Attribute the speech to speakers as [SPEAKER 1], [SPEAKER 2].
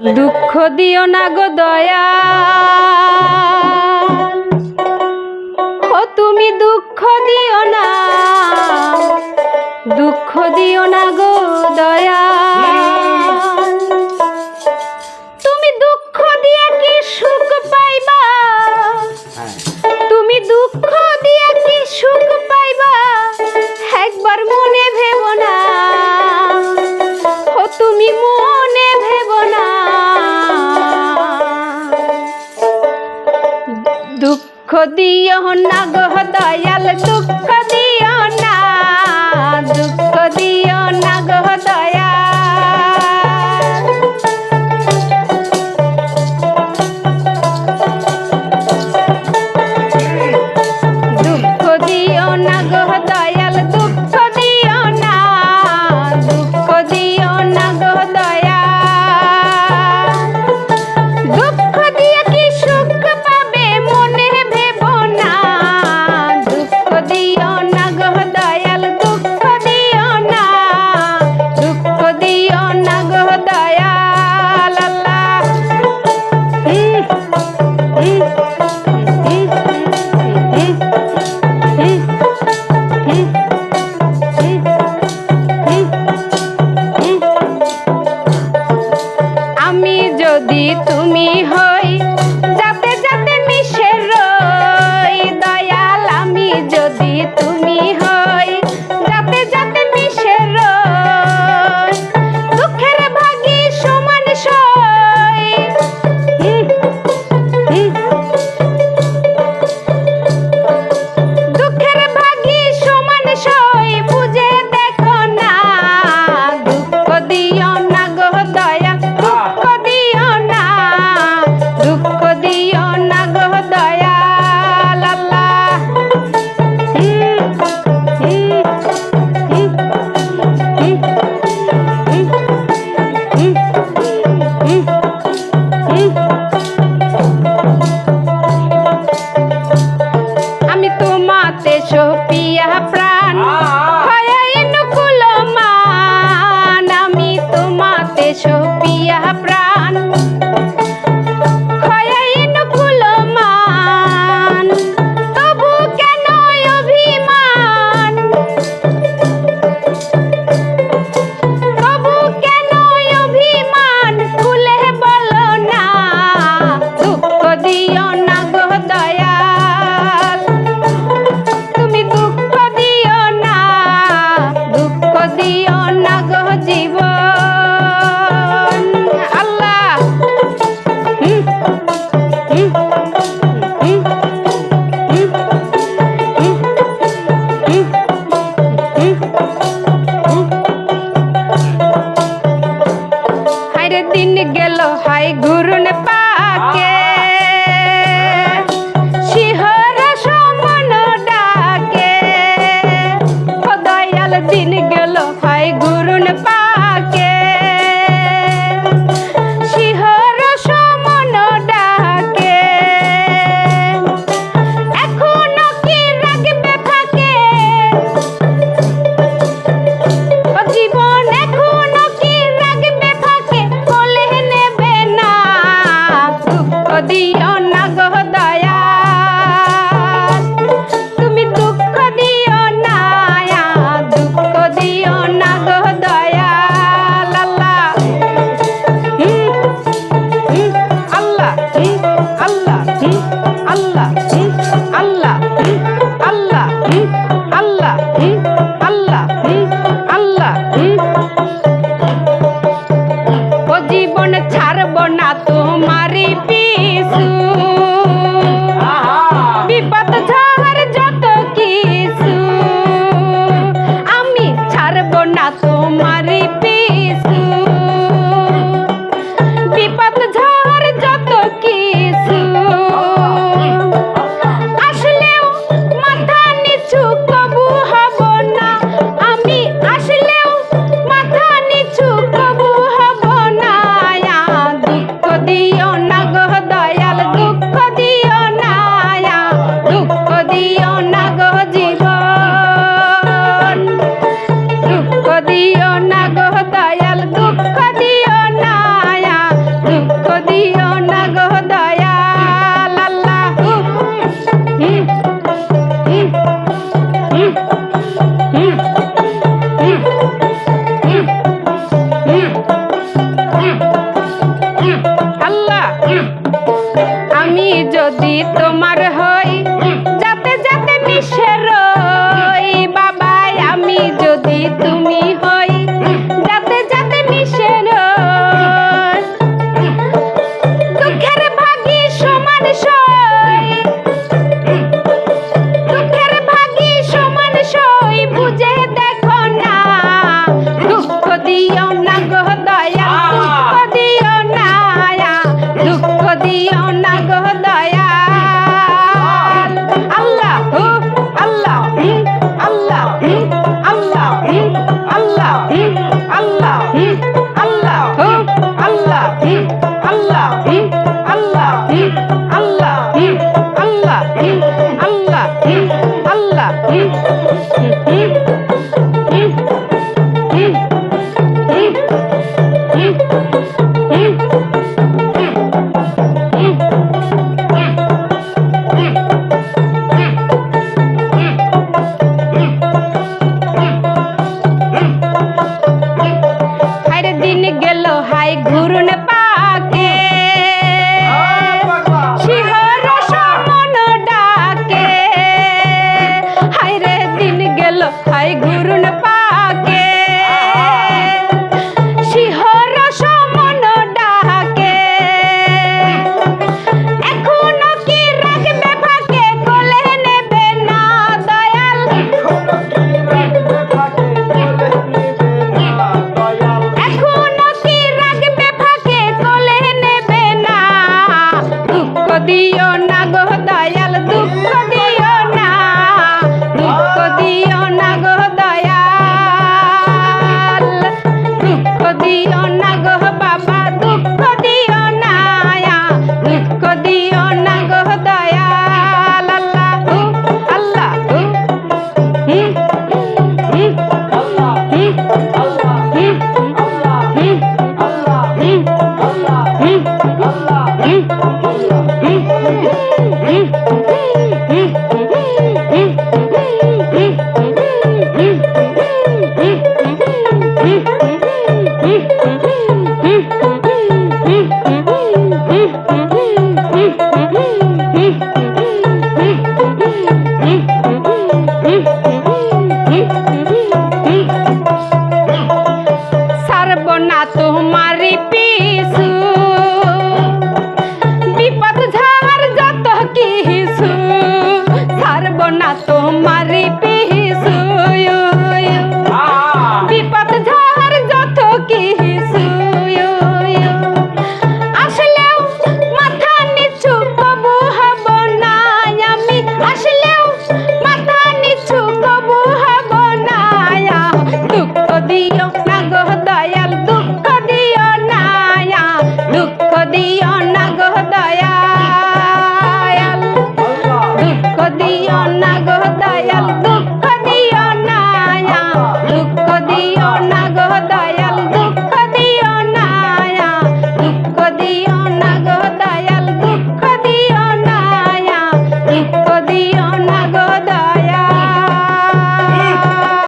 [SPEAKER 1] দুঃখ দিও না গো দয়া। ও তুমি দুঃখ দিও না। দুঃখ দিও না গো দয়া। দিও না গো দয়াল দুঃখ দিও না দুঃখ দিও show me আল্লাহ। আমি যদি তোমার হ আল্লাহ।